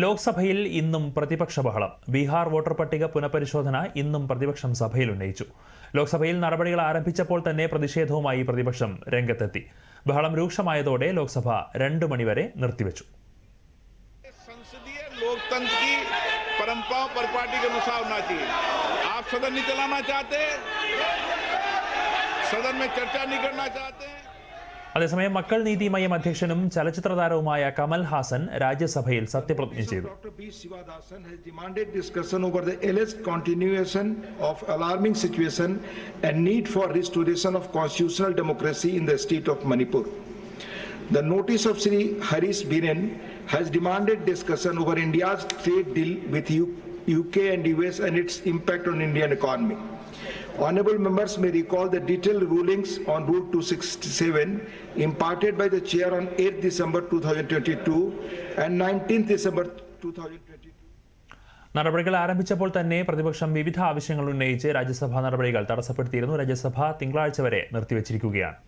ലോക്സഭയിൽ ഇന്നും പ്രതിപക്ഷ ബഹളം. ബീഹാർ വോട്ടർ പട്ടിക പുനഃപരിശോധന ഇന്നും പ്രതിപക്ഷം സഭയിൽ ഉന്നയിച്ചു. ലോക്സഭയിൽ നടപടികൾ ആരംഭിച്ചപ്പോൾ തന്നെ പ്രതിഷേധവുമായി പ്രതിപക്ഷം രംഗത്തെത്തി. ബഹളം രൂക്ഷമായതോടെ ലോക്സഭ രണ്ടു മണിവരെ നിർത്തിവെച്ചു. സദൻ ചർച്ച അതേസമയം മക്കൾ നീതി മയം അധ്യക്ഷനും ചലച്ചിത്ര താരവുമായ കമൽ ഹാസൻ രാജ്യസഭയിൽ സത്യപ്രതിജ്ഞ ചെയ്തു Dr. B. Sivadasan has demanded discussion over the alleged continuation of alarming situation and need for restoration of constitutional democracy in the state of Manipur. The notice of Sri Harish Biren has demanded discussion over India's trade deal with U- UK and US and its impact on Indian economy. Honorable members may recall the detailed rulings on Rule 267 imparted by the chair on 8th December 2022 and 19th December 2022. നടപടികൾ ആരംഭിച്ചപ്പോൾ തന്നെ പ്രതിപക്ഷം വിവിധ ആവശ്യങ്ങൾ ഉന്നയിച്ച് രാജ്യസഭാ നടപടികൾ തടസ്സപ്പെടുത്തിയിരുന്നു രാജ്യസഭ തിങ്കളാഴ്ച വരെ നിർത്തിവച്ചിരിക്കുകയാണ്